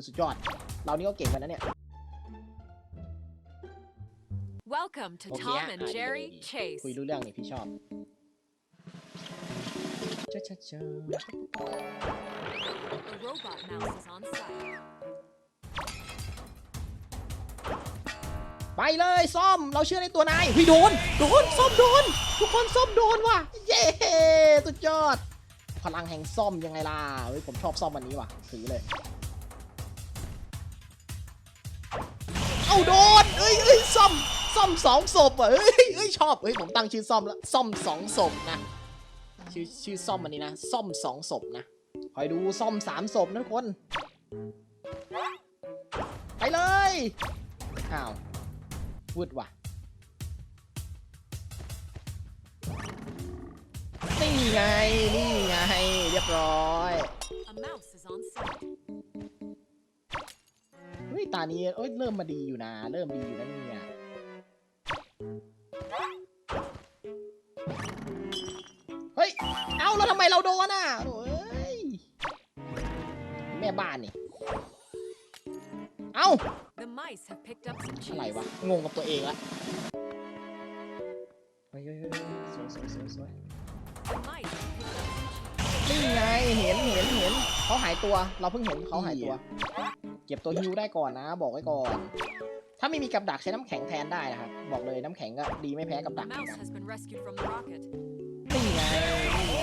สุดยอด เรานี่ก็เก่งกันนะเนี่ย Welcome to โอเค Tom อะ and อะ Jerry ดีๆ Chase. คุยรู้เรื่องนี่พี่ชอบจ้าจ้าจ้า The robot mouse is on site. ไปเลยซ่อมเราเชื่อในตัวนายเฮ้ยโดนโดนซ่อมโดน ทุกคนซ่อมโดนว่ะเย้สุดยอด พลังแห่งซ่อมยังไงล่ะเฮ้ยผมชอบซ่อมวันนี้ว่ะถือเลย เอาโดนเอ้ยเอ้ยซ่อมซ่อมสองศพอะเอ้ยเอ้ยชอบเอ้ยผมตั้งชื่อซ่อมแล้วซ่อมสองศพนะชื่อชื่อซ่อมอันนี้นะซ่อมสองศพนะคอยดูซ่อมสามศพนะทุกคน ไปเลยอ้าววืดว่ะนี่ไงนี่ไงเรียบร้อย ตานี้เอ้ยเริ่มมาดีอยู่นะ เริ่มดีอยู่นะเนี่ยเฮ้ย เอาแล้วทำไมเราโดนอะโอ้ยแม่บ้านนี่ เอา The mice have picked up some อะไร cheese. วะ งงกับตัวเองละเฮ้ยเฮ้ยเฮ้ยสวยสวยสวยสวย The mice have picked up some cheese. นี่ไง เห็นเห็นเห็นเขาหายตัว เราเพิ่งเห็นเขาหายตัว เก็บตัวฮิวได้ก่อนนะ บอกไว้ก่อน ถ้าไม่มีกับดักใช้น้ำแข็งแทนได้นะครับ บอกเลยน้ำแข็งก็ดีไม่แพ้กับ The ดักเหมือน mouse กัน has been rescued from the rocket. นี่ไงนี่ไง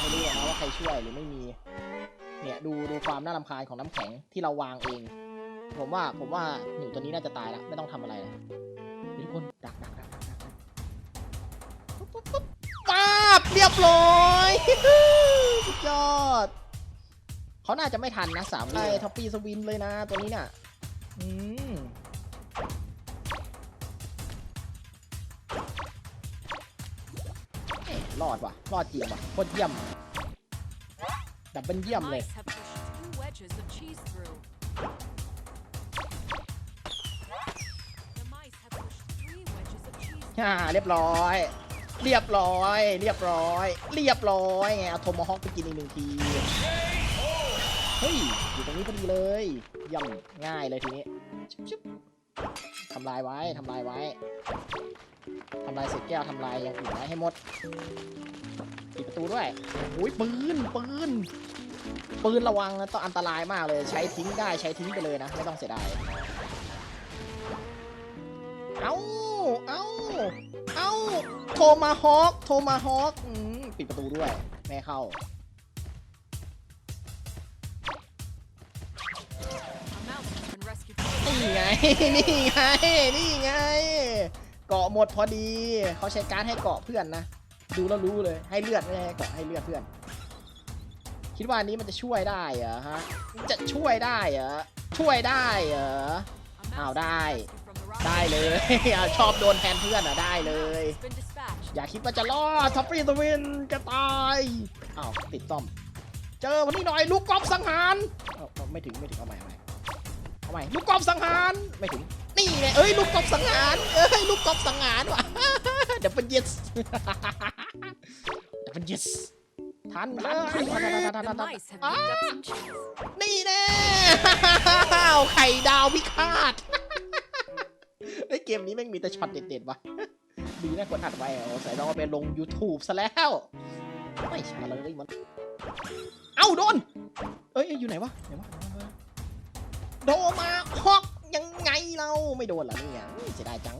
ไม่รู้หรอกนะว่าใครช่วยหรือไม่มี เนี่ยดูดูความน่ารำคาญของน้ำแข็งที่เราวางเอง ผมว่าผมว่าหนูตัวนี้น่าจะตายแล้วไม่ต้องทำอะไรแล้วเฮ้ยทุกคนดักดักดักดักดักดักปุ๊บปุ๊บปุ๊บป๊าบเรียบร้อยสุดยอด เขาน่าจะไม่ทันนะสามเลยท็อปปี้สวินเลยนะตัวนี้เนี่ยอืมเอ๊ะรอดว่ะ รอดจริงว่ะโคตรเยี่ยม ดับเบิลเยี่ยม The เลย mice have pushed two wedges of cheese through. The mice have pushed three wedges of cheese ฮ่า เรียบร้อย เรียบร้อย เรียบร้อย เรียบร้อยไงเอาโทมฮอคไปกินอีกหนึ่งที เฮ้ย อยู่ตรงนี้พอดีเลยย่ำง่ายเลยทีนี้ชุบชุบทำลายไว้ทำลายไว้ทำลายเศษแก้วทำลายอย่างอื่นไว้ให้หมดปิดประตูด้วยอุ้ยปืนปืนปืนระวังนะต้องอันตรายมากเลยใช้ทิ้งได้ใช้ทิ้งไปเลยนะ ไม่ต้องเสียดายเอ้าเอ้าเอ้าโทมาฮอกโทมาฮอกอืมปิดประตูด้วย ไม่เข้า นี่ไง นี่ไง นี่ไง เกาะหมดพอดี เขาใช้การดให้เกาะเพื่อนนะ ดูแล้วรู้เลย ให้เลือดไม่ใช่ให้เกาะให้เลือดเพื่อน คิดว่าอันนี้มันจะช่วยได้เหรอฮะ จะช่วยได้เหรอ ช่วยได้เหรอ A Ow, mouse has been die. rescued from the rocket. ได้เลยชอบโดนแทนเพื่อนอะได้เลย อย่าคิดว่าจะรอดทัฟฟี่สวินจะตายอ้าวติดต้อม เจอวันนี้หน่อยลูกกอล์ฟสังหารไม่ถึงไม่ถึงเอาใหม่เอาใหม่ เอาใหม่ลูกกอล์ฟสังหารไม่ถึงนี่ไงเอ้ยลูกกอล์ฟสังหารเอ้ยลูกกอล์ฟสังหารว่ะเดี๋ยวเป็นเยสเดี๋ยวเป็นเยสทันทันทันทันทันทันทัน The ทัน mice have อ้า picked up some cheese. นี่แน่ไข่ดาวพิฆาตไอ้ยเกมนี้แม่งมีแต่ช็อตเด็ดๆว่ะดีนะกดอัดไว้อะโอ้ใส่ต้องเอาไปลง YouTube ซะแล้ว ไม่ใช่เลยมัน เอ้าโดน เอ้ยเอ้ยอยู่ไหนวะไหนวะไหนวะโดมาฮอกยังไงเราไม่โดนหรอเนี่ยเสียดายจัง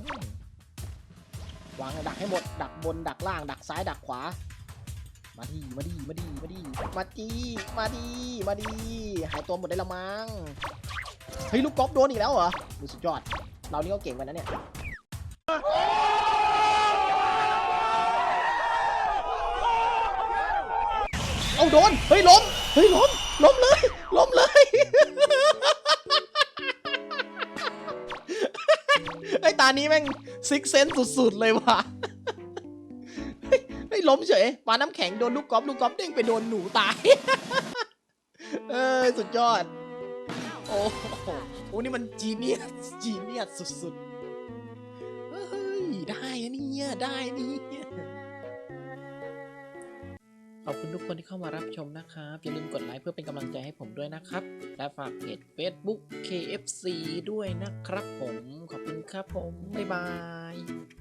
วางดักให้หมด ดักบนดักล่าง ดักซ้ายดักขวา มาดีมาดีมาดีมาดีมาดีมาดีมาดีหายตัวหมดได้ละมั้งเฮ้ยลูกกอล์ฟโดนอีกแล้วเหรอดูสุดยอด เรานี่ก็เก่งกันนะเนี่ยเอาโดนเฮ้ยล้มเฮ้ยล้มล้มเลยล้มเลย ตานี้แม่งซิกเซนสุดๆเลยว่ะไม่ล้มเฉยปาน้ำแข็งโดนลูกกอล์ฟลูกกอล์ฟเด้งไปโดนหนูตาย เออสุดยอด โอ้โหโอ้นี่มันจีเนียสจีเนียสสุดๆ เฮ้ย ได้อะเนี่ย ได้นี่ อบคุณทุกคนที่เข้ามารับชมนะครับอย่าลืมกดไลค์เพื่อเป็นกำลังใจให้ผมด้วยนะครับ และฝากเพจ Facebook KFC ด้วยนะครับผม ขอบคุณครับผม บ๊ายบาย